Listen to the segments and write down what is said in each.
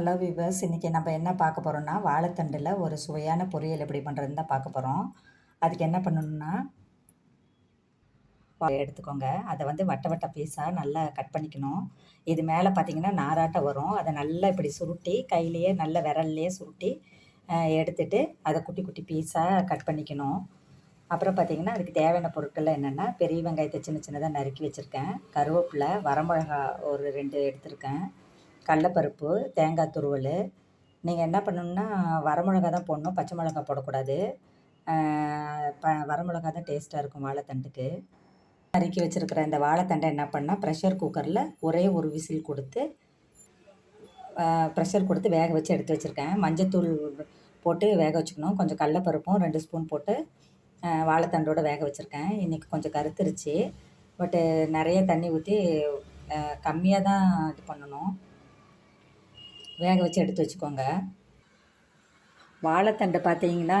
Hello viewers இன்றைக்கி நம்ம என்ன பார்க்க போகிறோம்னா வாழைத்தண்டில் ஒரு சுவையான பொரியல் எப்படி பண்ணுறதுன்னு தான் பார்க்க போகிறோம் அதுக்கு என்ன பண்ணணும்னா எடுத்துக்கோங்க. அதை வந்து வட்ட வட்ட பீஸாக நல்லா கட் பண்ணிக்கணும். இது மேலே பார்த்திங்கன்னா நாராட்ட வரும். அதை நல்லா இப்படி சுருட்டி கையிலையே நல்ல விரல்லையே சுருட்டி எடுத்துட்டு அதை குட்டி குட்டி பீஸாக கட் பண்ணிக்கணும். அப்புறம் பார்த்திங்கன்னா அதுக்கு தேவையான பொருட்கள் என்னென்னா பெரிய வெங்காயத்தை சின்ன சின்னதாக நறுக்கி வச்சுருக்கேன். கருவேப்பிலை வரமிளகா ஒரு ரெண்டு எடுத்திருக்கேன். கடலப்பருப்பு தேங்காய் துருவல். நீங்கள் என்ன பண்ணணுன்னா வரமிளகா தான் போடணும். பச்சை மிளகா போடக்கூடாது. ப வரமிளகா தான் டேஸ்ட்டாக இருக்கும் வாழைத்தண்டுக்கு. நறுக்கி வச்சுருக்கிற இந்த வாழைத்தண்டை என்ன பண்ணால் ப்ரெஷர் குக்கரில் ஒரே ஒரு விசில் கொடுத்து ப்ரெஷர் கொடுத்து வேக வச்சு எடுத்து வச்சுருக்கேன். மஞ்சத்தூள் போட்டு வேக வச்சுக்கணும். கொஞ்சம் கடலப்பருப்பும் ரெண்டு ஸ்பூன் போட்டு வாழைத்தண்டோடு வேக வச்சுருக்கேன். இன்றைக்கி கொஞ்சம் கருத்துருச்சு. பட்டு நிறைய தண்ணி ஊற்றி கம்மியாக தான் இது பண்ணணும். வேக வச்சு எடுத்து வச்சுக்கோங்க. வாழைத்தண்டு பார்த்தீங்கன்னா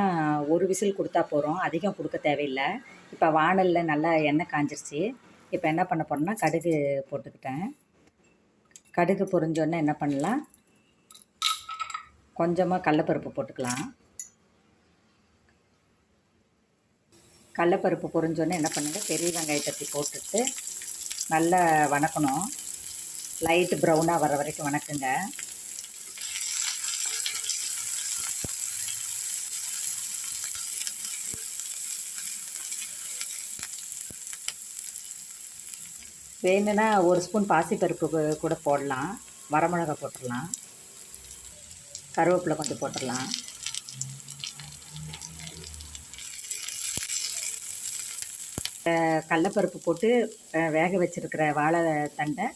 ஒரு விசில் கொடுத்தா போகிறோம் அதிகம் கொடுக்க தேவையில்லை. இப்போ வானலில் நல்லா எண்ணெய் காஞ்சிருச்சு. இப்போ என்ன பண்ண போகிறோம்னா கடுகு போட்டுக்கிட்டேன். கடுகு பொரிஞ்சோன்னே என்ன பண்ணலாம்? கொஞ்சமாக கடலப்பருப்பு போட்டுக்கலாம். கடலப்பருப்பு பொரிஞ்சோன்னே என்ன பண்ணுங்கள் பெரிய வெங்காயத்தை போட்டுட்டு நல்லா வணக்கணும். லைட் ப்ரௌனாக வர வரைக்கும் வணக்குங்க. வேணும்னா ஒரு ஸ்பூன் பாசிப்பருப்பு கூட போடலாம். வரமிளகா போட்டுடலாம். கருவேப்பிலை கொஞ்சம் போட்டுடலாம். கடலப்பருப்பு போட்டு வேக வச்சுருக்கிற வாழை தண்டை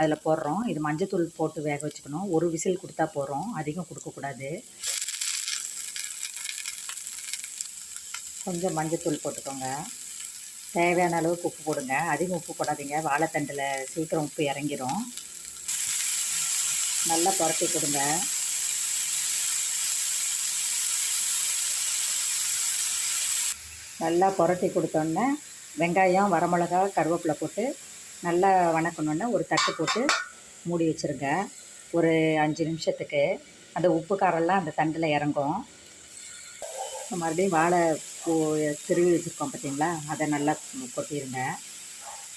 அதில் போடுறோம். இது மஞ்சத்தூள் போட்டு வேக வச்சுக்கணும். ஒரு விசில் கொடுத்தா போகிறோம் அதிகம் கொடுக்கக்கூடாது கொஞ்சம் மஞ்சத்தூள் போட்டுக்கோங்க. தேவையான அளவுக்கு உப்பு போடுங்க. அதிகம் உப்பு போடாதீங்க. வாழைத்தண்டில் சீக்கிரம் உப்பு இறங்கிரும். நல்லா புரட்டி கொடுங்க நல்லா புரட்டி கொடுத்தோன்னே வெங்காயம் வரமிளகா கருவேப்பிலை போட்டு நல்லா வணக்கணுன்னே ஒரு தட்டு போட்டு மூடி வச்சுருங்க. ஒரு அஞ்சு நிமிஷத்துக்கு. அந்த உப்பு காரெல்லாம் அந்த தண்டில் இறங்கும். மறுபடியும் வாழை பூ திருவி வச்சுருக்கோம் பார்த்தீங்களா? அதை நல்லா கொட்டிடுங்க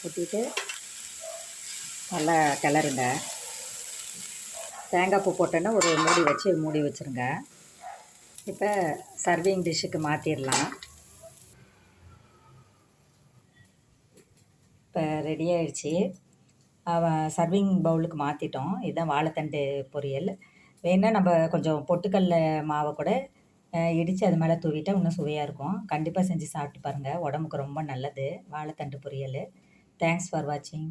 கொட்டிட்டு நல்லா கிளறுங்க. தேங்காய் பூ போட்டோன்னா ஒரு மூடி வச்சு மூடி வச்சுருங்க. இப்போ சர்விங் டிஷ்ஷுக்கு மாற்றிடலாம் இப்போ ரெடி ஆகிடுச்சி சர்விங் பவுலுக்கு மாற்றிட்டோம் இதுதான் வாழைத்தண்டு பொரியல். வேணால் நம்ம கொஞ்சம் பொட்டுக்கல்ல மாவை கூட இடித்து அது மேலே தூவிட்டால் இன்னும் சுவையாக இருக்கும். கண்டிப்பாக செஞ்சு சாப்பிட்டு பாருங்கள் உடம்புக்கு ரொம்ப நல்லது. வாழைத்தண்டு பொரியல். தேங்க்ஸ் ஃபார் வாட்சிங்